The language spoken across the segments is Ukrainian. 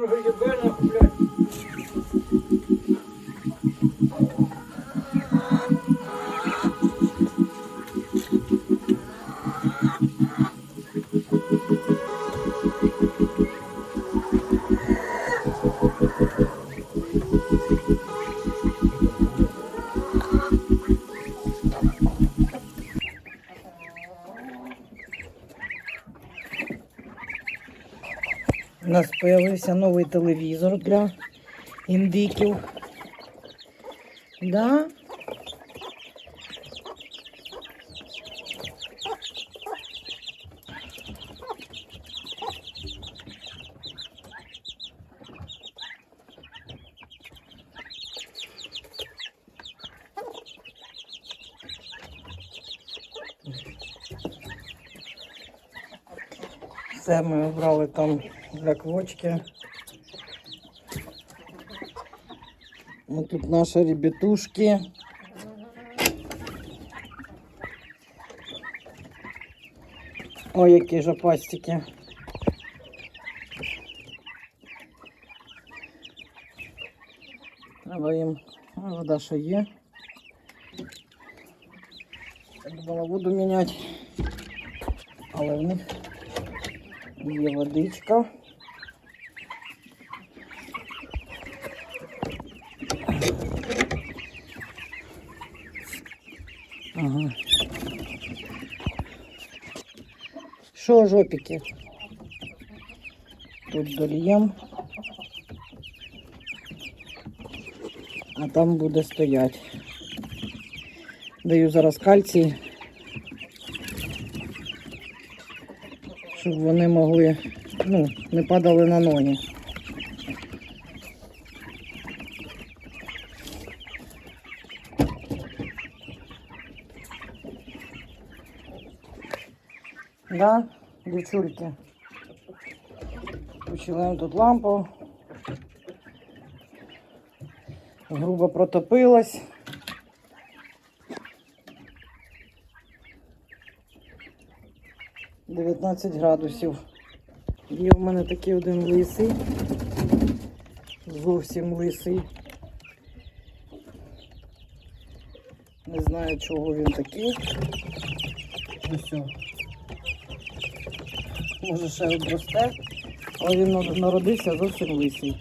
Where are you going? У нас з'явився новий телевізор для індиків. Да? Все ми обрали там для квочки. Ну, тут наші ребятушки. Ой, які жопастики. Треба їм вода ще є. Я думала воду міняти, але в них є водичка. Ага. Що, жопики? Тут дольєм. А там буде стоять. Даю зараз кальцій. Щоб вони могли, ну, не падали на ноги. Да, дівчульки. Включили тут лампу. Грубо протопилась. Дев'ятнадцять градусів. Є в мене такий один лисий. Зовсім лисий. Не знаю, чого він такий. Ось. Може ще одросте, але він народився зовсім лисий.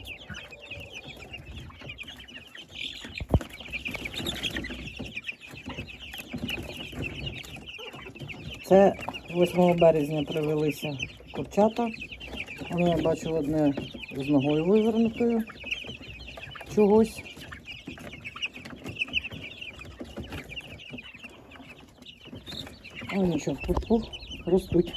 Це 8 березня привелися курчата. Вони я бачила одне з ногою вивернутою чогось. А нічого, пух-пух, ростуть.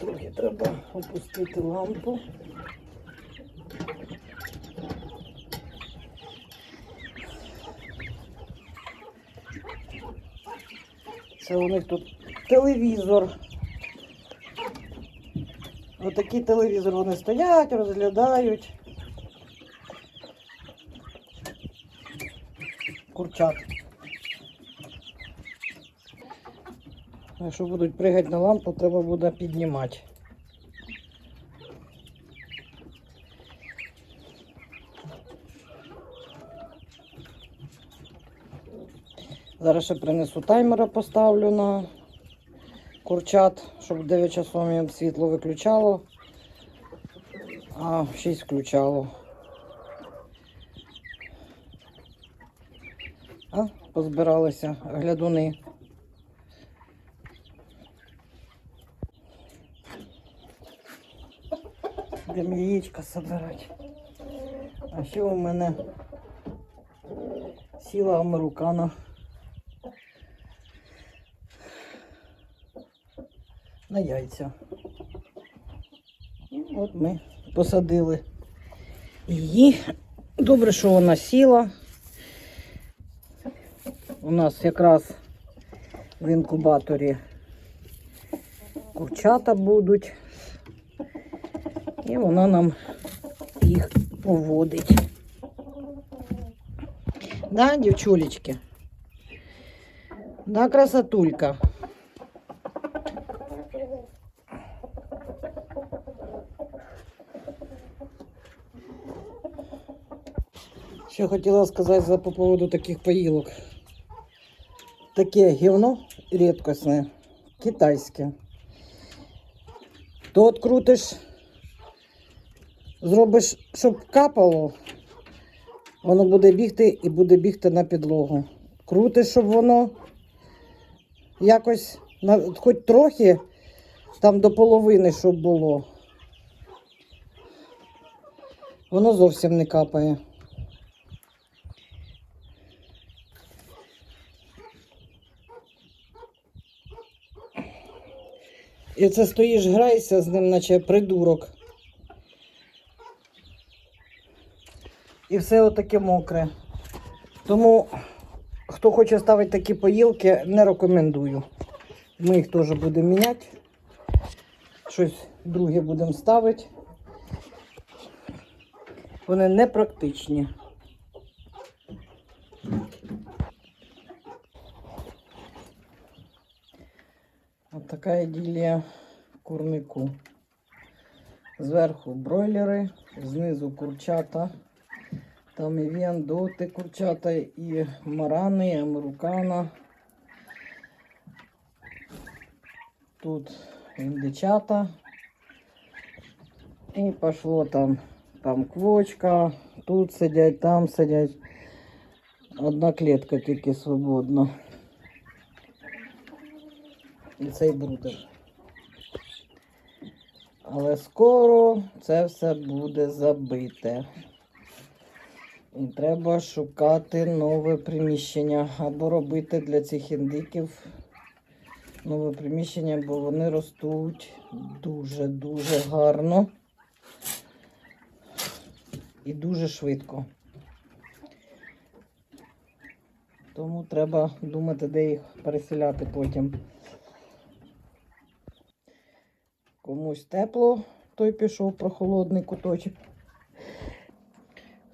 Трохи треба опустити лампу. Це у них тут телевізор. Отакий телевізор вони стоять, розглядають. Курчат. Якщо будуть пригати на лампу, треба буде піднімати. Зараз ще принесу таймера, поставлю на курчат, щоб 9 часов їм світло виключало, а в 6 включало. А, позбиралися глядуни. Будемо яєчка собирати. А ще у мене сіла американо. На яйця. І от ми посадили її. Добре, що вона сіла. У нас якраз в інкубаторі курчата будуть. І вона нам їх поводить. Да, дівчулечки? Да, красотулька. Що хотіла сказати за по поводу таких поїлок. Таке гівно рідкісне, китайське. То открутиш, зробиш, щоб капало, воно буде бігти і буде бігти на підлогу. Крутиш, щоб воно якось, хоч трохи, там до половини, щоб було. Воно зовсім не капає. І це стоїш, граєшся з ним, наче придурок. І все отаке мокре. Тому, хто хоче ставити такі поїлки, не рекомендую. Ми їх теж будемо міняти. Щось друге будемо ставити. Вони непрактичні. От така іділія курнику. Зверху бройлери, знизу курчата. Там і віандоти курчата, і марани, і американа. Тут індичата. І пішло там, там квочка, тут сидять, там сидять. Одна клітка тільки свободна. І цей брудер. Але скоро це все буде забите. І треба шукати нове приміщення або робити для цих індиків нове приміщення, бо вони ростуть дуже-дуже гарно і дуже швидко. Тому треба думати, де їх переселяти потім. Комусь тепло, той пішов прохолодний куточок.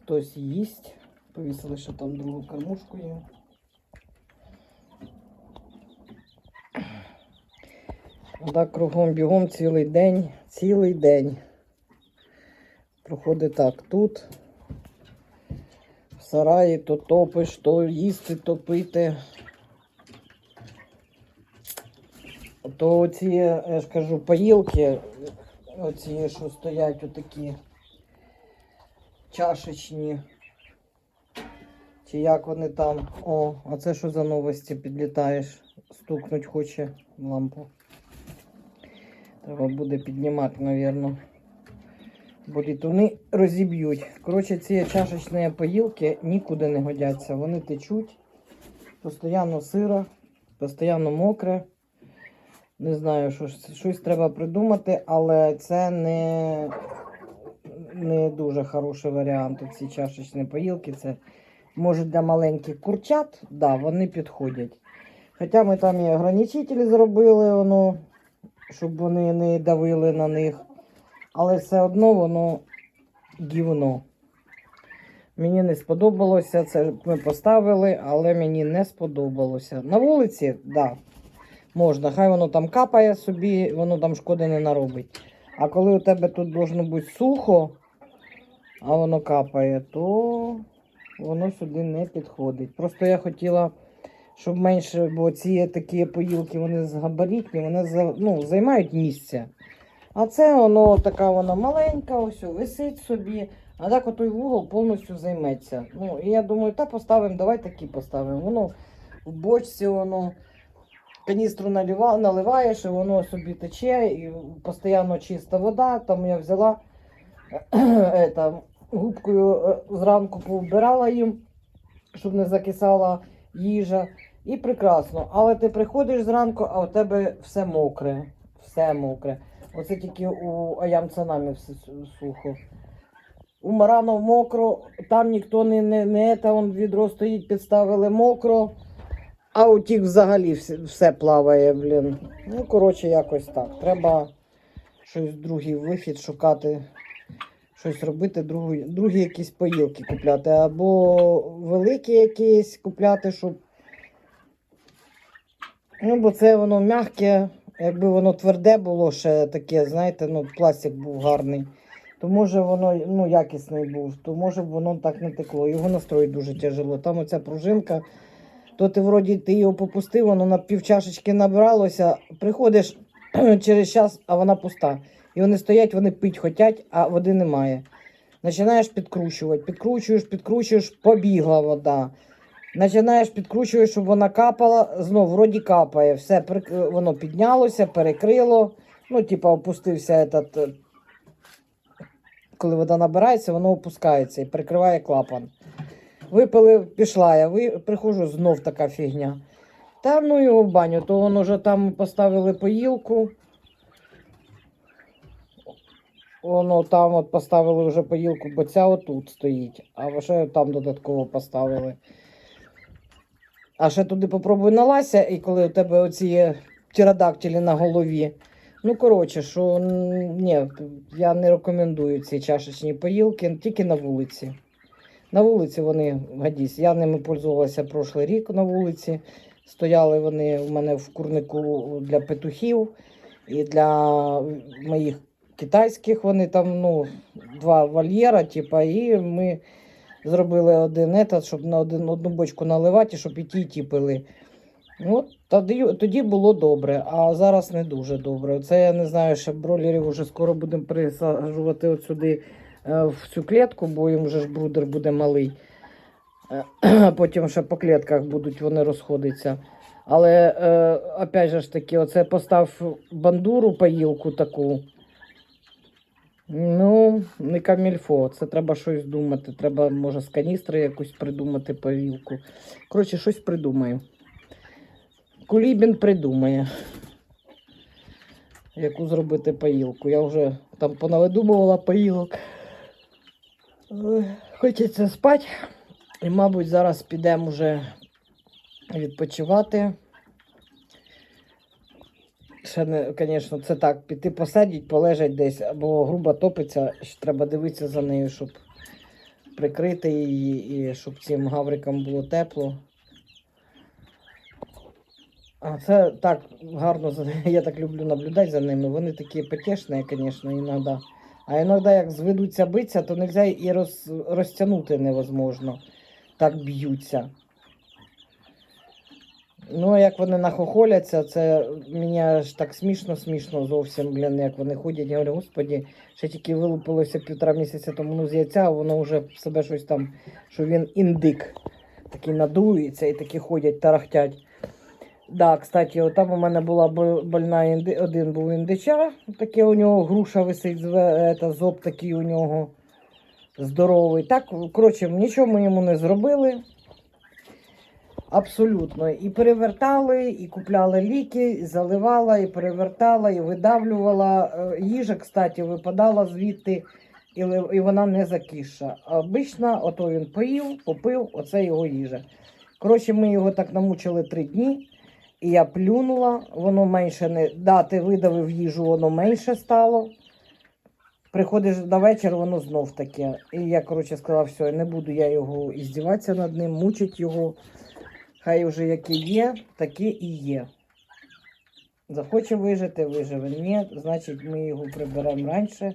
Хтось їсть. Повісили, що там другу кормушку є. Так, кругом бігом цілий день, цілий день. Проходить так тут. В сараї то топиш, то їсти, то пити. То оці, я ж кажу, поїлки, оці, що стоять отакі чашечні. Чи як вони там. О, а це що за новості підлітаєш? Стукнуть хоче лампу. Треба буде піднімати, мабуть. Бо літуни розіб'ють. Коротше, ці чашечні поїлки нікуди не годяться. Вони течуть. Постійно сиро, постійно мокре. Не знаю, що щось треба придумати, але це не, не дуже хороший варіант. Ці чашечні поїлки. Це може для маленьких курчат, да, вони підходять. Хоча ми там і ограничителі зробили, воно, щоб вони не давили на них. Але все одно воно гівно. Мені не сподобалося. Це ми поставили, але мені не сподобалося. На вулиці, так, да, можна. Хай воно там капає собі, воно там шкоди не наробить. А коли у тебе тут должно бути сухо, а воно капає, то воно сюди не підходить. Просто я хотіла, щоб менше, бо ці такі поїлки, вони габаритні, вони ну, займають місце. А це воно така вона маленька, ось висить собі, а так отой вугол повністю займеться. Ну, і я думаю, та поставимо, давай такі поставимо. Воно в бочці, воно каністру налива, наливаєш, і воно собі тече, і постійно чиста вода. Там я взяла это, губкою е, зранку повбирала їм, щоб не закисала їжа. І прекрасно. Але ти приходиш зранку, а у тебе все мокре. Все мокре. Оце тільки у Аямцанамі все су- сухо. У Маранов мокро, там ніхто не, не, не та відро стоїть, підставили мокро, а у тих взагалі все, плаває, блін. Ну, коротше, якось так. Треба щось другий вихід шукати, щось робити, другі, другі якісь поїлки купляти. Або великі якісь купляти, щоб Ну, бо це воно м'яке, якби воно тверде було ще таке, знаєте, ну, пластик був гарний. То може воно ну, якісний був, то може б воно так не текло. Його настроїть дуже тяжело. Там оця пружинка, то ти вроді ти його попустив, воно на півчашечки набралося, приходиш через час, а вона пуста. І вони стоять, вони пить хотять, а води немає. Починаєш підкручувати, підкручуєш, підкручуєш, побігла вода. Починаєш підкручуєш, щоб вона капала, знов вроді капає. Все, воно піднялося, перекрило. Ну, типа, опустився этот, е, коли вода набирається, воно опускається і перекриває клапан. Випили, пішла я, ви, приходжу, знов така фігня. Та ну його в баню, то воно вже там поставили поїлку. Воно там от поставили вже поїлку, бо ця отут стоїть, а ще там додатково поставили. А ще туди попробуй налазься, і коли у тебе оці птеродактилі на голові. Ну, коротше, що ні, я не рекомендую ці чашечні поїлки тільки на вулиці. На вулиці вони гадісь. Я ними пользувалася прошлий рік на вулиці. Стояли вони у мене в курнику для петухів і для моїх китайських. Вони там ну, два вольєра, типа, і ми зробили один етат, щоб на один, одну бочку наливати, щоб і ті, ті пили. Ну, тоді, тоді було добре, а зараз не дуже добре. Це я не знаю, ще бролерів вже скоро будемо присаджувати от сюди в цю клітку, бо їм вже ж брудер буде малий. Е, Потім ще по клітках будуть вони розходитися. Але е, опять же ж таки, оце постав бандуру поїлку таку. Ну, не камільфо. Це треба щось думати. Треба, може, з каністри якусь придумати поїлку. Коротше, щось придумаю. Кулібін придумає, яку зробити поїлку. Я вже там понавидумувала поїлок. Ой, Хочеться спати. І, мабуть, зараз підемо вже відпочивати. Ще не, звісно, це так, піти посидіть, полежать десь, або грубо топиться, ще треба дивитися за нею, щоб прикрити її і щоб цим гаврикам було тепло. А це так гарно, я так люблю наблюдати за ними. Вони такі потішні, звісно, іноді. А іноді, як зведуться битися, то не можна і роз, розтягнути невозможно. Так б'ються. Ну, а як вони нахохоляться, це мені аж так смішно, смішно зовсім, блін, як вони ходять. Я говорю, господі, ще тільки вилупилося півтора місяця тому ну, з яйця, а воно вже в себе щось там, що він індик. Такий надується і такі ходять, тарахтять. Да, кстати, там у мене була больна інди... один був індича, таке у нього груша висить, ета, зоб такий у нього здоровий. Так, коротше, нічого ми йому не зробили. Абсолютно. І перевертали, і купляли ліки, і заливала, і перевертала, і видавлювала. Е, Їжа, кстати, випадала звідти, і вона не закиша. А Обично, ото він поїв, попив, оце його їжа. Коротше, ми його так намучили три дні. І я плюнула, воно менше не. Да, ти видавив їжу, воно менше стало. Приходиш до вечора, воно знов таке. І я, коротше, сказала, все, не буду я його іздіватися над ним, мучить його. Хай вже яке є, таке і є. Захоче вижити, виживе. Ні, значить ми його приберемо раніше.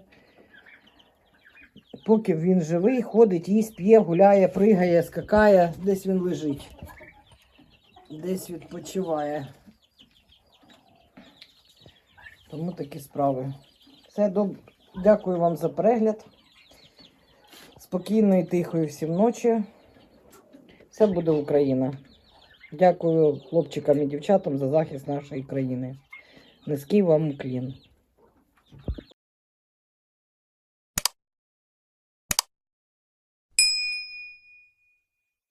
Поки він живий, ходить, їсть, п'є, гуляє, пригає, скакає, десь він лежить. Десь відпочиває. Тому такі справи. Все доб... Дякую вам за перегляд. Спокійної, тихої всім ночі. Все буде Україна. Дякую хлопчикам і дівчатам за захист нашої країни. Низький вам уклін.